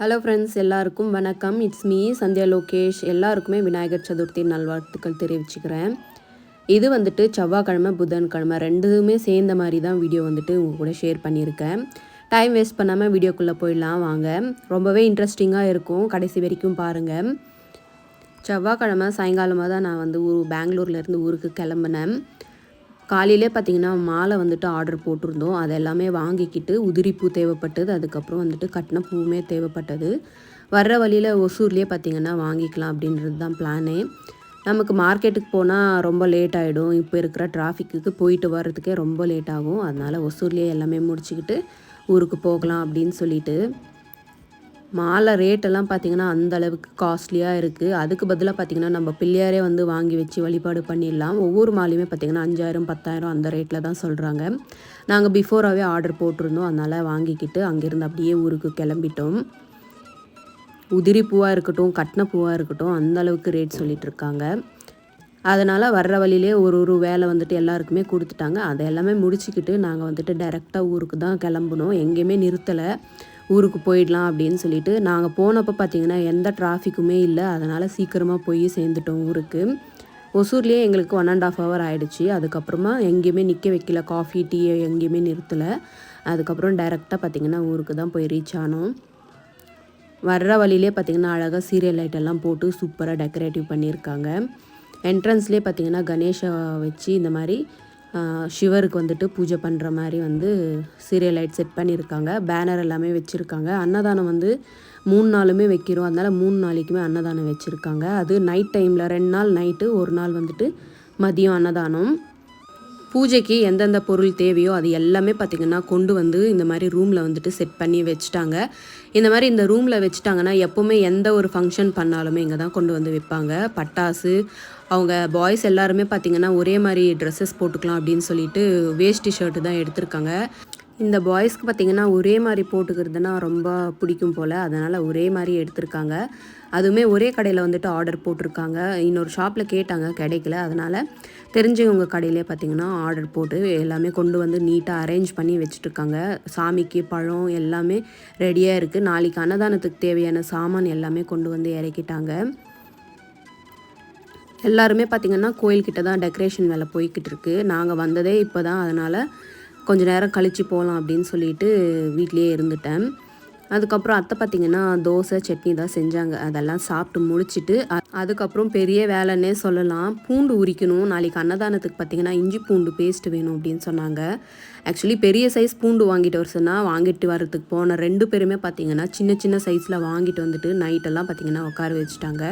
Hello friends எல்லாருக்கும் வணக்கம். It's me Sandhya Lokesh. எல்லாருக்குமே விநாயகர் சதுர்த்தி நல்வாழ்த்துக்கள் தெரிவிச்சுக்கிறேன். இது வந்துட்டு செவ்வாய்க்கிழமை புதன்கிழமை ரெண்டுமே சேர்ந்த மாதிரி தான் வீடியோ வந்துட்டு உங்கள் கூட ஷேர் பண்ணியிருக்கேன். டைம் வேஸ்ட் பண்ணாமல் வீடியோக்குள்ளே போயிடலாம் வாங்க. ரொம்பவே இன்ட்ரெஸ்டிங்காக இருக்கும். கடைசி வரைக்கும் பாருங்கள் செவ்வாய்க்கிழமை சாயங்காலமாக தான் நான் வந்து ஊர் பெங்களூர்லேருந்து ஊருக்கு கிளம்புனேன். காலையிலே பார்த்தீங்கன்னா மாலை வந்துட்டு ஆர்டர் போட்டிருந்தோம். அது எல்லாமே வாங்கிக்கிட்டு உதிரிப்பூ தேவைப்பட்டது. அதுக்கப்புறம் வந்துட்டு கட்டின பூவுமே தேவைப்பட்டது. வர்ற வழியில் ஒசூர்லேயே பார்த்தீங்கன்னா வாங்கிக்கலாம் அப்படின்றது தான் பிளானே நமக்கு மார்க்கெட்டுக்கு போனால் ரொம்ப லேட் ஆகிடும் இப்போ இருக்கிற டிராஃபிக்குக்கு போயிட்டு வர்றதுக்கே ரொம்ப லேட் ஆகும். அதனால் ஒசூர்லேயே எல்லாமே முடிச்சுக்கிட்டு ஊருக்கு போகலாம் அப்படின்னு சொல்லிட்டு மாலை ரேட்டெல்லாம் பார்த்திங்கன்னா அந்த அளவுக்கு காஸ்ட்லியாக இருக்குது அதுக்கு பதிலாக பார்த்திங்கன்னா நம்ம பிள்ளையாரே வந்து வாங்கி வச்சு வழிபாடு பண்ணிடலாம். ஒவ்வொரு மாலையுமே பார்த்திங்கன்னா அஞ்சாயிரம் பத்தாயிரம் அந்த ரேட்டில் தான் சொல்கிறாங்க நாங்கள் பிஃபோராகவே ஆர்டர் போட்டிருந்தோம். அதனால் வாங்கிக்கிட்டு அங்கேருந்து அப்படியே ஊருக்கு கிளம்பிட்டோம். உதிரி பூவாக இருக்கட்டும் கட்டின பூவாக இருக்கட்டும் அந்த அளவுக்கு ரேட் சொல்லிகிட்ருக்காங்க அதனால் வர்ற வழியிலே ஒரு ஒரு வேலை வந்துட்டு எல்லாருக்குமே கொடுத்துட்டாங்க. அதை எல்லாமே முடிச்சுக்கிட்டு நாங்கள் வந்துட்டு டைரெக்டாக ஊருக்கு தான் கிளம்புனோம். எங்கேயுமே நிறுத்தலை. ஊருக்கு போயிடலாம் அப்படின்னு சொல்லிட்டு நாங்கள் போனப்போ பார்த்திங்கன்னா எந்த டிராஃபிக்குமே இல்லை. அதனால் சீக்கிரமாக போய் சேர்ந்துட்டோம் ஊருக்கு. ஒசூர்லேயே எங்களுக்கு ஒன் அண்ட் ஆஃப் ஹவர் ஆகிடுச்சு அதுக்கப்புறமா எங்கேயுமே நிற்க வைக்கல. காஃபி டீ எங்கேயுமே நிறுத்தலை. அதுக்கப்புறம் டைரெக்டாக பார்த்திங்கன்னா ஊருக்கு தான் போய் ரீச் ஆனோம். வர்ற வழியிலே பார்த்திங்கன்னா அழகாக சீரியல் லைட் எல்லாம் போட்டு சூப்பராக டெக்கரேட்டிவ் பண்ணியிருக்காங்க. என்ட்ரன்ஸ்லேயே பார்த்திங்கன்னா கணேஷை வச்சு இந்த மாதிரி சிவருக்கு வந்துட்டு பூஜை பண்ணுற மாதிரி வந்து சீரியல் லைட் செட் பண்ணியிருக்காங்க பேனர் எல்லாமே வச்சுருக்காங்க. அன்னதானம் வந்து மூணு நாளுமே வைக்கிறோம். அதனால் மூணு நாளைக்குமே அன்னதானம் வச்சுருக்காங்க. அது நைட் டைமில் ரெண்டு நாள் நைட்டு ஒரு நாள் வந்துட்டு மதியம் அன்னதானம். பூஜைக்கு எந்தெந்த பொருள் தேவையோ அது எல்லாமே பார்த்திங்கன்னா கொண்டு வந்து இந்த மாதிரி ரூமில் வந்துட்டு செட் பண்ணி வச்சுட்டாங்க. இந்த மாதிரி இந்த ரூமில் வச்சுட்டாங்கன்னா எப்போவுமே எந்த ஒரு ஃபங்க்ஷன் பண்ணாலுமே இங்கே தான் கொண்டு வந்து வைப்பாங்க. பட்டாசு அவங்க பாய்ஸ் எல்லாருமே பார்த்திங்கன்னா ஒரே மாதிரி ட்ரெஸ்ஸஸ் போட்டுக்கலாம் அப்படின்னு சொல்லிட்டு வேஷ்டி ஷர்ட்டு தான் எடுத்திருக்காங்க. இந்த பாய்ஸ்க்கு பார்த்திங்கன்னா ஒரே மாதிரி போட்டுக்கிறதுனா ரொம்ப பிடிக்கும் போல். அதனால் ஒரே மாதிரி எடுத்திருக்காங்க. அதுவுமே ஒரே கடையில் வந்துட்டு ஆர்டர் போட்டிருக்காங்க. இன்னொரு ஷாப்பில் கேட்டாங்க கிடைக்கல. அதனால் தெரிஞ்சவங்க கடையிலே பார்த்திங்கன்னா ஆர்டர் போட்டு எல்லாமே கொண்டு வந்து நீட்டாக அரேஞ்ச் பண்ணி வச்சுட்ருக்காங்க சாமிக்கு பழம் எல்லாமே ரெடியாக இருக்குது நாளைக்கு அன்னதானத்துக்கு தேவையான சாமான் எல்லாமே கொண்டு வந்து இறக்கிட்டாங்க. எல்லாருமே பார்த்திங்கன்னா கோயில்கிட்ட தான் டெக்கரேஷன் வேலை போய்கிட்டு இருக்குது நாங்கள் வந்ததே இப்போ தான் அதனால் கொஞ்சம் நேரம் கழித்து போகலாம் அப்படின்னு சொல்லிட்டு வீட்லேயே இருந்துட்டேன். அதுக்கப்புறம் அத்தை பார்த்திங்கன்னா தோசை சட்னி தான் செஞ்சாங்க. அதெல்லாம் சாப்பிட்டு முடிச்சுட்டு அதுக்கப்புறம் பெரிய வேலைன்னே சொல்லலாம். பூண்டு உரிக்கணும். நாளைக்கு அன்னதானத்துக்கு பார்த்திங்கன்னா இஞ்சி பூண்டு பேஸ்ட் வேணும் அப்படின்னு சொன்னாங்க. ஆக்சுவலி பெரிய சைஸ் பூண்டு வாங்கிட்டு வர சொன்னால் வாங்கிட்டு வரதுக்கு போன ரெண்டு பேருமே பார்த்திங்கன்னா சின்ன சின்ன சைஸில் வாங்கிட்டு வந்துட்டு நைட்டெல்லாம் பார்த்திங்கன்னா உட்கார வச்சுட்டாங்க.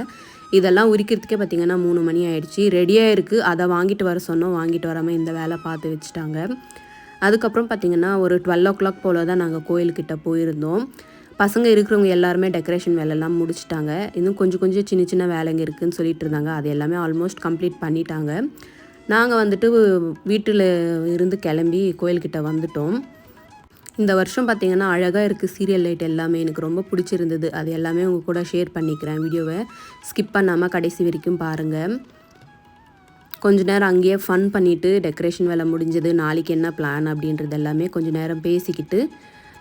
இதெல்லாம் உரிக்கிறதுக்கே பார்த்திங்கன்னா மூணு மணி ஆயிடுச்சு. ரெடியாக இருக்குது அதை வாங்கிட்டு வர சொன்னோம். வாங்கிட்டு வராமல் இந்த வேலை பார்த்து வச்சுட்டாங்க. அதுக்கப்புறம் பார்த்திங்கன்னா ஒரு டுவெல் ஓ கிளாக் போல் தான் நாங்கள் கோயில்கிட்ட போயிருந்தோம். பசங்க இருக்கிறவங்க எல்லாருமே டெக்கரேஷன் வேலையெல்லாம் முடிச்சிட்டாங்க. இன்னும் கொஞ்சம் கொஞ்சம் சின்ன சின்ன வேலைங்க இருக்குதுன்னு சொல்லிட்டு இருந்தாங்க. அது எல்லாமே ஆல்மோஸ்ட் கம்ப்ளீட் பண்ணிட்டாங்க. நாங்கள் வந்துட்டு வீட்டில் இருந்து கிளம்பி கோயில்கிட்ட வந்துட்டோம். இந்த வருஷம் பார்த்திங்கன்னா அழகாக இருக்குது சீரியல் லைட் எல்லாமே. எனக்கு ரொம்ப பிடிச்சிருந்தது. அது எல்லாமே உங்கள் கூட ஷேர் பண்ணிக்கிறேன். வீடியோவை ஸ்கிப் பண்ணாமல் கடைசி வரைக்கும் பாருங்கள் கொஞ்ச நேரம் அங்கேயே ஃபன் பண்ணிவிட்டு டெக்கரேஷன் வேலை முடிஞ்சது நாளைக்கு என்ன பிளான் அப்படின்றது எல்லாமே கொஞ்சம் நேரம் பேசிக்கிட்டு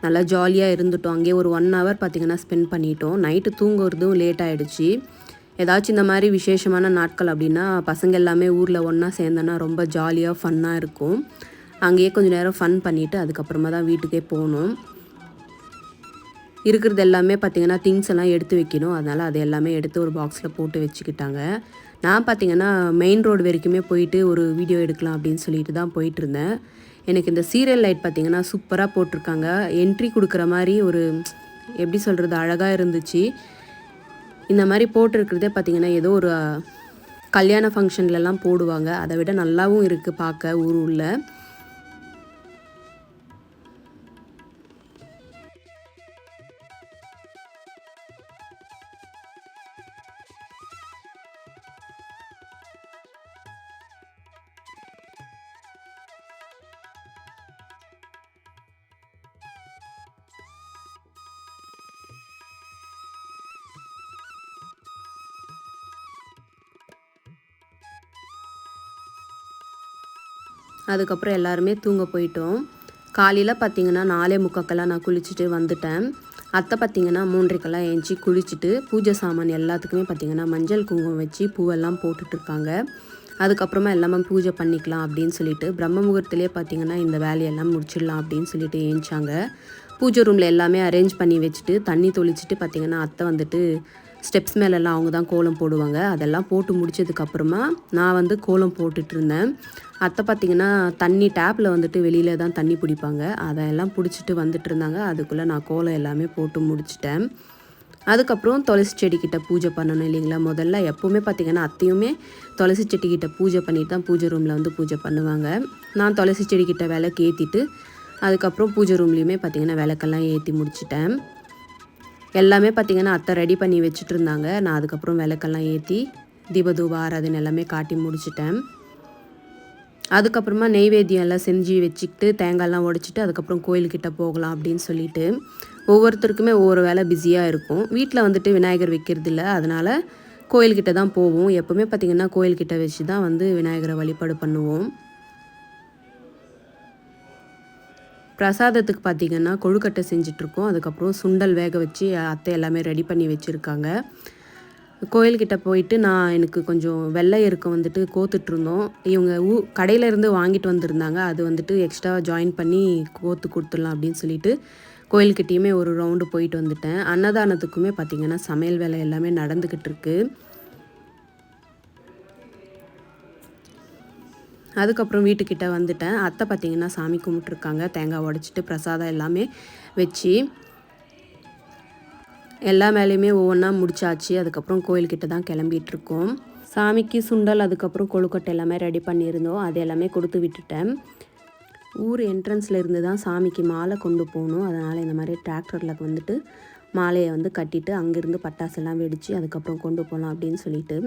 நல்லா ஜாலியாக இருந்துட்டோம். அங்கேயே ஒரு ஒன் ஹவர் பார்த்திங்கன்னா ஸ்பெண்ட் பண்ணிட்டோம். நைட்டு தூங்குறதும் லேட் ஆகிடுச்சு ஏதாச்சும் இந்த மாதிரி விசேஷமான நாட்கள் அப்படின்னா பசங்க எல்லாமே ஊரில் ஒன்றா சேர்ந்தோன்னா ரொம்ப ஜாலியாக ஃபன்னாக இருக்கும். அங்கேயே கொஞ்சம் நேரம் ஃபன் பண்ணிவிட்டு அதுக்கப்புறமா தான் வீட்டுக்கே போகணும். இருக்கிறது எல்லாமே பார்த்திங்கன்னா திங்ஸ் எல்லாம் எடுத்து வைக்கணும். அதனால் அது எல்லாமே எடுத்து ஒரு பாக்ஸில் போட்டு வச்சுக்கிட்டாங்க. நான் பார்த்திங்கன்னா மெயின் ரோடு வரைக்குமே போயிட்டு ஒரு வீடியோ எடுக்கலாம் அப்படின்னு சொல்லிட்டு தான் போயிட்டுருந்தேன். எனக்கு இந்த சீரியல் லைட் பார்த்திங்கன்னா சூப்பராக போட்டிருக்காங்க. என்ட்ரி கொடுக்குற மாதிரி ஒரு எப்படி சொல்கிறது அழகாக இருந்துச்சு. இந்த மாதிரி போட்டிருக்கிறதே பார்த்திங்கன்னா ஏதோ ஒரு கல்யாண ஃபங்க்ஷன்லலாம் போடுவாங்க. அதை விட நல்லாவும் இருக்குது பார்க்க ஊர் உள்ள அதுக்கப்புறம் எல்லாருமே தூங்க போயிட்டோம். காலையில் பார்த்தீங்கன்னா நாலே முக்காக்கெல்லாம் நான் குளிச்சுட்டு வந்துட்டேன். அத்தை பார்த்திங்கன்னா மூன்றைக்கெல்லாம் ஏஞ்சி குளிச்சுட்டு பூஜை சாமான் எல்லாத்துக்குமே பார்த்திங்கன்னா மஞ்சள் குங்குமம் வச்சு பூவெல்லாம் போட்டுட்ருக்காங்க. அதுக்கப்புறமா எல்லாமே பூஜை பண்ணிக்கலாம் அப்படின்னு சொல்லிட்டு பிரம்ம முகூர்த்திலே பார்த்திங்கன்னா இந்த வேலையெல்லாம் முடிச்சிடலாம் அப்படின்னு சொல்லிட்டு ஏஞ்சாங்க. பூஜை ரூமில் எல்லாமே அரேஞ்ச் பண்ணி வச்சுட்டு தண்ணி தொளிச்சுட்டு பார்த்திங்கன்னா அத்தை வந்துட்டு ஸ்டெப்ஸ் மேலெல்லாம் அவங்க தான் கோலம் போடுவாங்க. அதெல்லாம் போட்டு முடிச்சதுக்கப்புறமா நான் வந்து கோலம் போட்டுட்ருந்தேன். அத்தை பார்த்திங்கன்னா தண்ணி டேப்பில் வந்துட்டு வெளியில் தான் தண்ணி பிடிப்பாங்க. அதெல்லாம் பிடிச்சிட்டு வந்துட்டு இருந்தாங்க. அதுக்குள்ளே நான் கோலம் எல்லாமே போட்டு முடிச்சிட்டேன். அதுக்கப்புறம் துளசி செடிக்கிட்ட பூஜை பண்ணணும் இல்லைங்களா? முதல்ல எப்போவுமே பார்த்திங்கன்னா அத்தையுமே துளசி செடிக்கிட்ட பூஜை பண்ணிட்டு தான் பூஜை ரூமில் வந்து பூஜை பண்ணுவாங்க. நான் துளசி செடிக்கிட்ட விளக்கு ஏற்றிட்டு அதுக்கப்புறம் பூஜை ரூம்லேயுமே பார்த்திங்கன்னா விளக்கெல்லாம் ஏற்றி முடிச்சிட்டேன். எல்லாமே பார்த்திங்கன்னா அத்தை ரெடி பண்ணி வச்சுட்டு இருந்தாங்க. நான் அதுக்கப்புறம் விளக்கெல்லாம் ஏற்றி தீபதூப ஆராதனை எல்லாமே காட்டி முடிச்சிட்டேன். அதுக்கப்புறமா நெய்வேத்தியம் எல்லாம் செஞ்சு வச்சுக்கிட்டு தேங்காய்லாம் உடைச்சிட்டு அதுக்கப்புறம் கோயில்கிட்ட போகலாம் அப்படின்னு சொல்லிட்டு ஒவ்வொருத்தருக்குமே ஒவ்வொரு வேலை பிஸியாக இருக்கும். வீட்டில் வந்துட்டு விநாயகர் வைக்கிறது இல்லை. அதனால் கோயில்கிட்ட தான் போவோம். எப்போவுமே பார்த்திங்கன்னா கோயில்கிட்ட வச்சு தான் வந்து விநாயகரை வழிபாடு பண்ணுவோம். பிரசாதத்துக்கு பார்த்திங்கன்னா கொழுக்கட்டை செஞ்சிட்ருக்கோம் அதுக்கப்புறம் சுண்டல் வேக வச்சு அத்தை எல்லாமே ரெடி பண்ணி வச்சுருக்காங்க. கோயில்கிட்ட போயிட்டு நான் எனக்கு கொஞ்சம் வெள்ளை இருக்க வந்துட்டு கோத்துட்ருந்தோம். இவங்க ஊ கடையிலேருந்து வாங்கிட்டு வந்திருந்தாங்க. அது வந்துட்டு எக்ஸ்ட்ரா ஜாயின் பண்ணி கோத்து கொடுத்துடலாம் அப்படின்னு சொல்லிட்டு கோயில்கிட்டேயுமே ஒரு ரவுண்டு போயிட்டு வந்துட்டேன். அன்னதானத்துக்குமே பார்த்திங்கன்னா சமையல் வேலை எல்லாமே நடந்துக்கிட்டு இருக்கு. அதுக்கப்புறம் வீட்டுக்கிட்ட வந்துட்டேன். அத்தை பார்த்திங்கன்னா சாமி கும்பிட்ருக்காங்க தேங்காய் உடச்சிட்டு பிரசாதம் எல்லாமே வச்சு எல்லா வேலையுமே ஒவ்வொன்றா முடிச்சாச்சு. அதுக்கப்புறம் கோயில்கிட்ட தான் கிளம்பிட்டு இருக்கோம் சாமிக்கு சுண்டல் அதுக்கப்புறம் கொழுக்கட்டை எல்லாமே ரெடி பண்ணியிருந்தோம். அது எல்லாமே கொடுத்து விட்டுட்டேன். ஊர் என்ட்ரன்ஸில் இருந்து தான் சாமிக்கு மாலை கொண்டு போகணும். அதனால் இந்த மாதிரி டிராக்டரில் வந்துட்டு மாலையை வந்து கட்டிட்டு அங்கேருந்து பட்டாசெல்லாம் வெடித்து அதுக்கப்புறம் கொண்டு போகலாம் அப்படின்னு சொல்லிட்டு.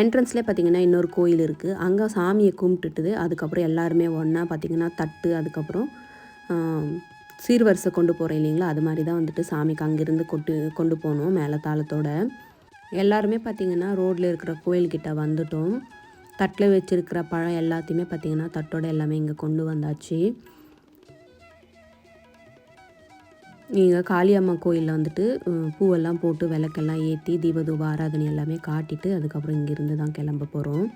என்ட்ரன்ஸ்லேயே பார்த்திங்கன்னா இன்னொரு கோயில் இருக்குது அங்கே சாமியை கும்பிட்டுட்டு அதுக்கப்புறம் எல்லாருமே ஒன்றா பார்த்திங்கன்னா தட்டு அதுக்கப்புறம் சீர்வரிசை கொண்டு போகிறோம் இல்லைங்களா? அது மாதிரி தான் வந்துட்டு சாமிக்கு அங்கேருந்து கொட்டு கொண்டு போகணும் மேலே தாளத்தோட. எல்லாருமே பார்த்திங்கன்னா ரோட்டில் இருக்கிற கோயில்கிட்ட வந்துட்டோம். தட்டில் வச்சுருக்கிற பழம் எல்லாத்தையுமே பார்த்திங்கன்னா தட்டோட எல்லாமே இங்கே கொண்டு வந்தாச்சு. நீங்கள் காளியம்மா கோயிலில் வந்துட்டு பூவெல்லாம் போட்டு விளக்கெல்லாம் ஏற்றி தீபதூப ஆராதனை எல்லாமே காட்டிட்டு அதுக்கப்புறம் இங்கேருந்து தான் கிளம்ப போகிறோம்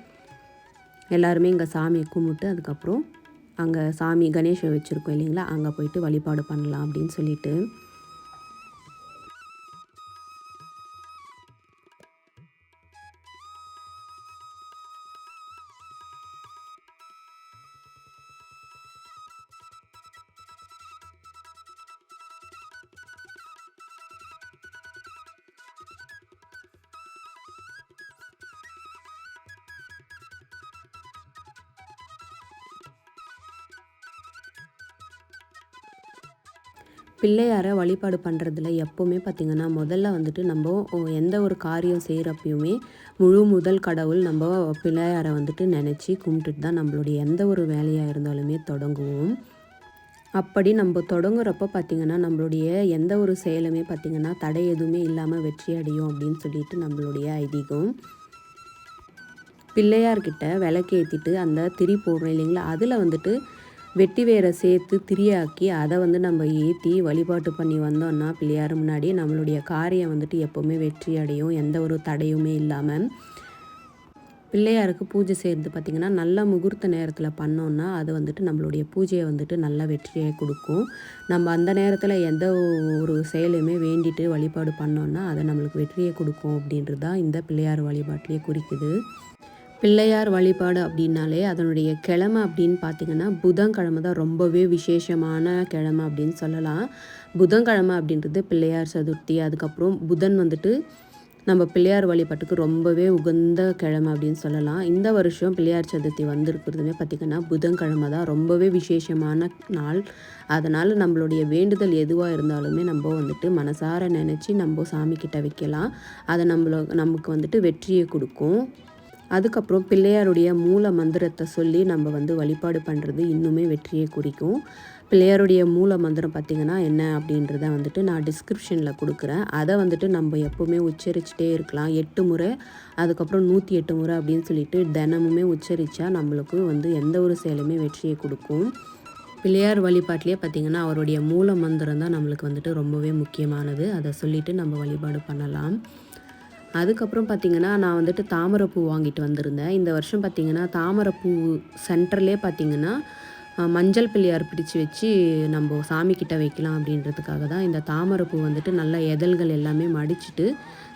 எல்லாருமே இங்கே சாமியை கும்பிட்டு அதுக்கப்புறம் அங்கே சாமி கணேஷை வச்சுருக்கோம் இல்லைங்களா? அங்கே போயிட்டு வழிபாடு பண்ணலாம் அப்படின்னு சொல்லிட்டு பிள்ளையாரை வழிபாடு பண்ணுறதுல எப்போவுமே பார்த்திங்கன்னா முதல்ல வந்துட்டு நம்ம எந்த ஒரு காரியம் செய்கிறப்பையுமே முழு முதல் கடவுள் நம்ம பிள்ளையாரை வந்துட்டு நினச்சி கும்பிட்டுட்டு தான் நம்மளுடைய எந்த ஒரு வேலையாக இருந்தாலுமே தொடங்குவோம். அப்படி நம்ம தொடங்குறப்ப பார்த்திங்கன்னா நம்மளுடைய எந்த ஒரு செயலுமே பார்த்திங்கன்னா தடை எதுவுமே இல்லாமல் வெற்றி அடையும் அப்படின்னு சொல்லிட்டு நம்மளுடைய ஐதீகம். பிள்ளையார்கிட்ட விளக்கேற்றிட்டு அந்த திரி போடுறோம் இல்லைங்களா? அதில் வந்துட்டு வெட்டி வேரை சேர்த்து திரியாக்கி அதை வந்து நம்ம ஏற்றி வழிபாட்டு பண்ணி வந்தோம்னா பிள்ளையார் முன்னாடி நம்மளுடைய காரியம் வந்துட்டு எப்போவுமே வெற்றி அடையும். எந்த ஒரு தடையுமே இல்லாமல் பிள்ளையாருக்கு பூஜை செய்கிறது பார்த்திங்கன்னா நல்ல முகூர்த்த நேரத்தில் பண்ணோன்னா அது வந்துட்டு நம்மளுடைய பூஜையை வந்துட்டு நல்ல வெற்றியை கொடுக்கும். நம்ம அந்த நேரத்தில் எந்த ஒரு செயலையுமே வேண்டிட்டு வழிபாடு பண்ணோன்னா அதை நம்மளுக்கு வெற்றியை கொடுக்கும் அப்படின்றது தான் இந்த பிள்ளையார் வழிபாட்டிலே குறிக்குது. பிள்ளையார் வழிபாடு அப்படின்னாலே அதனுடைய கிழமை அப்படின்னு பார்த்தீங்கன்னா புதன்கிழமை தான் ரொம்பவே விசேஷமான கிழமை அப்படின்னு சொல்லலாம். புதன்கிழமை அப்படின்றது பிள்ளையார் சதுர்த்தி அதுக்கப்புறம் புதன் வந்துட்டு நம்ம பிள்ளையார் வழிபாட்டுக்கு ரொம்பவே உகந்த கிழமை அப்படின்னு சொல்லலாம். இந்த வருஷம் பிள்ளையார் சதுர்த்தி வந்திருக்கிறதுமே பார்த்திங்கன்னா புதன்கிழமை தான் ரொம்பவே விசேஷமான நாள். அதனால் நம்மளுடைய வேண்டுதல் எதுவாக இருந்தாலுமே நம்ம வந்துட்டு மனசார நினச்சி நம்ம சாமி கிட்ட வைக்கலாம். அதை நம்மள நமக்கு வந்துட்டு வெற்றியை கொடுக்கும். அதுக்கப்புறம் பிள்ளையாருடைய மூல மந்திரத்தை சொல்லி நம்ம வந்து வழிபாடு பண்ணுறது இன்னுமே வெற்றியை குறிக்கும். பிள்ளையாருடைய மூல மந்திரம் பார்த்திங்கன்னா என்ன அப்படின்றத வந்துட்டு நான் டிஸ்கிரிப்ஷனில் கொடுக்குறேன். அதை வந்துட்டு நம்ம எப்போவுமே உச்சரிச்சுட்டே இருக்கலாம். எட்டு முறை அதுக்கப்புறம் நூற்றி எட்டு முறை அப்படின்னு சொல்லிட்டு தினமுமே உச்சரித்தா நம்மளுக்கு வந்து எந்த ஒரு செயலுமே வெற்றியை கொடுக்கும். பிள்ளையார் வழிபாட்டிலே பார்த்திங்கன்னா அவருடைய மூல மந்திரம் தான் நம்மளுக்கு வந்துட்டு ரொம்பவே முக்கியமானது. அதை சொல்லிவிட்டு நம்ம வழிபாடு பண்ணலாம். அதுக்கப்புறம் பார்த்திங்கன்னா நான் வந்துட்டு தாமரைப்பூ வாங்கிட்டு வந்திருந்தேன். இந்த வருஷம் பார்த்திங்கன்னா தாமரைப்பூ சென்டர்லேயே பார்த்திங்கன்னா மஞ்சள் பிள்ளையார் பிடிச்சு வச்சு நம்ம சாமி வைக்கலாம் அப்படின்றதுக்காக தான் இந்த தாமரைப்பூ வந்துட்டு நல்லா எதழ்கள் எல்லாமே மடிச்சிட்டு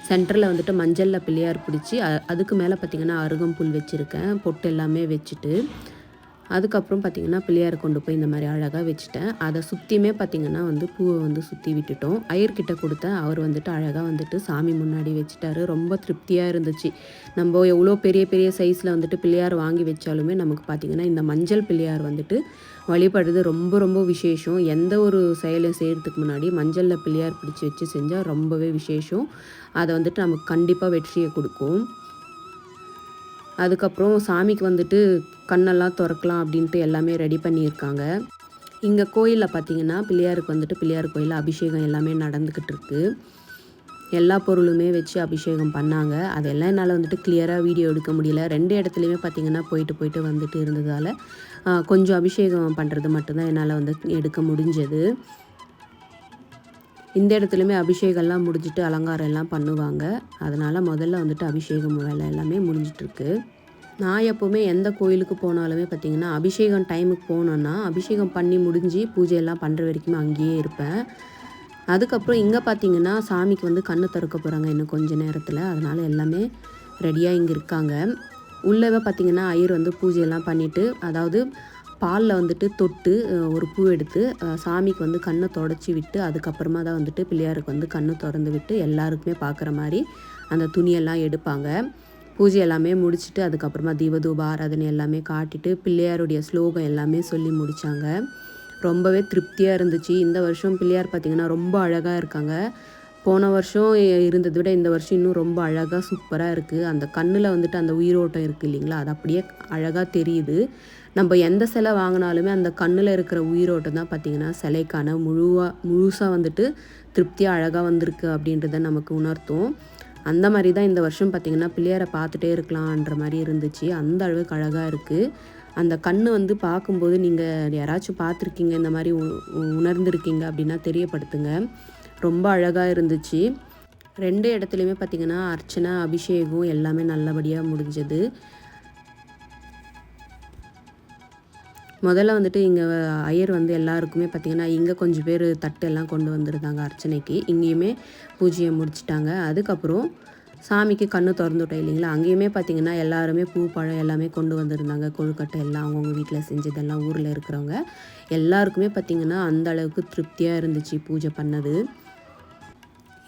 சென்டரில் வந்துட்டு மஞ்சளில் பிள்ளையார் பிடிச்சி அதுக்கு மேலே பார்த்திங்கன்னா அருகம்புல் வச்சுருக்கேன். பொட்டு எல்லாமே வச்சுட்டு அதுக்கப்புறம் பார்த்திங்கன்னா பிள்ளையார் கொண்டு போய் இந்த மாதிரி அழகாக வச்சுட்டேன். அதை சுற்றியுமே பார்த்திங்கன்னா வந்து பூவை வந்து சுற்றி விட்டுட்டோம். ஐயர்கிட்ட கொடுத்தேன் அவர் வந்துட்டு அழகாக வந்துட்டு சாமி முன்னாடி வச்சுட்டாரு. ரொம்ப திருப்தியாக இருந்துச்சு. நம்ம எவ்வளோ பெரிய பெரிய சைஸில் வந்துட்டு பிள்ளையார் வாங்கி வச்சாலுமே நமக்கு பார்த்திங்கன்னா இந்த மஞ்சள் பிள்ளையார் வந்துட்டு வழிபடுறது ரொம்ப ரொம்ப விசேஷம். எந்த ஒரு செயலை செய்கிறதுக்கு முன்னாடி மஞ்சளில் பிள்ளையார் பிடிச்சி வச்சு செஞ்சால் ரொம்பவே விசேஷம். அதை வந்துட்டு நமக்கு கண்டிப்பாக வெற்றியை கொடுக்கும். அதுக்கப்புறம் சாமிக்கு வந்துட்டு கண்ணெல்லாம் திறக்கலாம் அப்படின்ட்டு எல்லாமே ரெடி பண்ணியிருக்காங்க. இங்கே கோயிலில் பார்த்தீங்கன்னா பிள்ளையாருக்கு வந்துட்டு பிள்ளையார் கோயிலில் அபிஷேகம் எல்லாமே நடந்துக்கிட்டு இருக்குது எல்லா பொருளுமே வச்சு அபிஷேகம் பண்ணாங்க. அதெல்லாம் என்னால் வந்துட்டு கிளியராக வீடியோ எடுக்க முடியல. ரெண்டு இடத்துலையுமே பார்த்தீங்கன்னா போயிட்டு போயிட்டு வந்துட்டு இருந்ததால் கொஞ்சம் அபிஷேகம் பண்ணுறது மட்டும்தான் என்னால் வந்து எடுக்க முடிஞ்சது. இந்த இடத்துலையுமே அபிஷேகம்லாம் முடிஞ்சிட்டு அலங்காரம் எல்லாம் பண்ணுவாங்க. அதனால் முதல்ல வந்துட்டு அபிஷேகம் வேலை எல்லாமே முடிஞ்சிட்ருக்கு. நான் எப்போவுமே எந்த கோயிலுக்கு போனாலுமே பார்த்திங்கன்னா அபிஷேகம் டைமுக்கு போனோன்னா அபிஷேகம் பண்ணி முடிஞ்சு பூஜையெல்லாம் பண்ணுற வரைக்குமே அங்கேயே இருப்பேன். அதுக்கப்புறம் இங்கே பார்த்தீங்கன்னா சாமிக்கு வந்து கண்ணு திறக்க போகிறாங்க இன்னும் கொஞ்ச நேரத்தில். அதனால் எல்லாமே ரெடியாக இங்கே இருக்காங்க. உள்ளவே பார்த்திங்கன்னா ஐயர் வந்து பூஜையெல்லாம் பண்ணிவிட்டு அதாவது பாலில் வந்துட்டு தொட்டு ஒரு பூ எடுத்து சாமிக்கு வந்து கண்ணை தொடச்சி விட்டு அதுக்கப்புறமா தான் வந்துட்டு பிள்ளையாருக்கு வந்து கண்ணை திறந்து விட்டு எல்லாருக்குமே பார்க்குற மாதிரி அந்த துணியெல்லாம் எடுப்பாங்க. பூஜை எல்லாமே முடிச்சுட்டு அதுக்கப்புறமா தீபதூப ஆராதனை எல்லாமே காட்டிட்டு பிள்ளையாருடைய ஸ்லோகம் எல்லாமே சொல்லி முடித்தாங்க ரொம்பவே திருப்தியாக இருந்துச்சு. இந்த வருஷம் பிள்ளையார் பார்த்திங்கன்னா ரொம்ப அழகாக இருக்காங்க. போன வருஷம் இருந்ததை விட இந்த வருஷம் இன்னும் ரொம்ப அழகாக சூப்பராக இருக்குது அந்த கண்ணில் வந்துட்டு அந்த உயிரோட்டம் இருக்குது இல்லைங்களா? அது அப்படியே அழகாக தெரியுது. நம்ம எந்த சிலை வாங்கினாலுமே அந்த கண்ணில் இருக்கிற உயிரோட்டம் தான் பார்த்திங்கன்னா சிலைக்கான முழுவாக முழுசாக வந்துட்டு திருப்தியாக அழகாக வந்திருக்கு அப்படின்றத நமக்கு உணர்த்தும். அந்த மாதிரி தான் இந்த வருஷம் பார்த்திங்கன்னா பிள்ளையாரை பார்த்துட்டே இருக்கலான்ற மாதிரி இருந்துச்சு. அந்த அளவுக்கு அழகாக இருக்குது அந்த கண் வந்து பார்க்கும்போது நீங்கள் யாராச்சும் பார்த்துருக்கீங்க இந்த மாதிரி உ- உணர்ந்திருக்கீங்க அப்படின்னா தெரியப்படுத்துங்க. ரொம்ப அழகாக இருந்துச்சு. ரெண்டு இடத்துலையுமே பார்த்திங்கன்னா அர்ச்சனை அபிஷேகம் எல்லாமே நல்லபடியாக முடிஞ்சது. முதல்ல வந்துட்டு இங்கே ஐயர் வந்து எல்லாருக்குமே பார்த்திங்கன்னா இங்கே கொஞ்சம் பேர் தட்டு எல்லாம் கொண்டு வந்திருந்தாங்க அர்ச்சனைக்கு. இங்கேயுமே பூஜையை முடிச்சிட்டாங்க. அதுக்கப்புறம் சாமிக்கு கண்ணு திறந்துட்டோம் இல்லைங்களா? அங்கேயுமே பார்த்திங்கன்னா எல்லாருமே பூ பழம் எல்லாமே கொண்டு வந்திருந்தாங்க. கொழுக்கட்டை எல்லாம் அவங்கவுங்க வீட்டில் செஞ்சதெல்லாம் ஊரில் இருக்கிறவங்க. எல்லாருக்குமே பார்த்திங்கன்னா அந்த அளவுக்கு திருப்தியாக இருந்துச்சு பூஜை பண்ணது.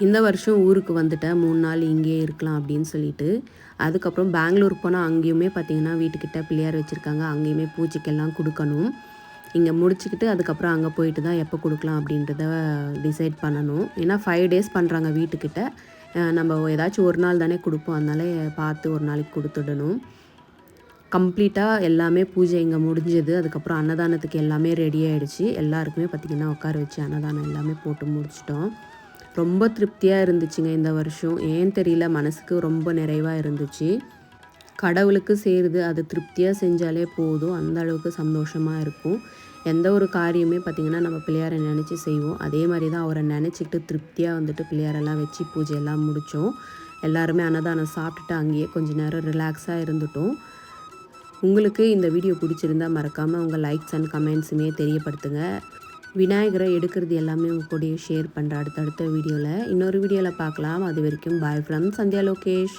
இந்த வருஷம் ஊருக்கு வந்துட்டேன். மூணு நாள் இங்கேயே இருக்கலாம் அப்படின்னு சொல்லிட்டு. அதுக்கப்புறம் பெங்களூர் போனால் அங்கேயுமே பார்த்தீங்கன்னா வீட்டுக்கிட்ட பிள்ளையார் வச்சுருக்காங்க. அங்கேயுமே பூச்சிக்கெல்லாம் கொடுக்கணும். இங்கே முடிச்சுக்கிட்டு அதுக்கப்புறம் அங்கே போயிட்டு தான் எப்போ கொடுக்கலாம் அப்படின்றத டிசைட் பண்ணணும். ஏன்னா ஃபைவ் டேஸ் பண்ணுறாங்க வீட்டுக்கிட்ட. நம்ம ஏதாச்சும் ஒரு நாள் தானே கொடுப்போம். அதனால பார்த்து ஒரு நாளைக்கு கொடுத்துடணும். கம்ப்ளீட்டாக எல்லாமே பூஜை இங்கே முடிஞ்சது. அதுக்கப்புறம் அன்னதானத்துக்கு எல்லாமே ரெடி ஆகிடுச்சு எல்லாருக்குமே பார்த்திங்கன்னா உட்கார வச்சு அன்னதானம் எல்லாமே போட்டு முடிச்சிட்டோம். ரொம்ப திருப்தியாக இருந்துச்சுங்க இந்த வருஷம். ஏன் தெரியல மனசுக்கு ரொம்ப நிறைவாக இருந்துச்சு. கடவுளுக்கு சேருது அது திருப்தியாக செஞ்சாலே போதும். அந்த அளவுக்கு சந்தோஷமாக இருக்கும். எந்த ஒரு காரியமே பார்த்திங்கன்னா நம்ம பிள்ளையாரை நினச்சி செய்வோம். அதே மாதிரி தான் அவரை நினச்சிக்கிட்டு திருப்தியாக வந்துட்டு பிள்ளையாரெல்லாம் வச்சு பூஜையெல்லாம் முடித்தோம் எல்லாருமே அன்னதானம் சாப்பிட்டுட்டு அங்கேயே கொஞ்ச நேரம் ரிலாக்ஸாக இருந்துட்டோம். உங்களுக்கு இந்த வீடியோ பிடிச்சிருந்தா மறக்காமல் உங்கள் லைக்ஸ் அண்ட் கமெண்ட்ஸுமே தெரியப்படுத்துங்க. விநாயகரை எடுக்கிறது எல்லாமே உங்கள் கூடயே ஷேர் பண்ணுற அடுத்தடுத்த வீடியோவில் இன்னொரு வீடியோவில் பார்க்கலாம். அது வரைக்கும் பாய் ஃப்ரம் சந்தியா லோகேஷ்.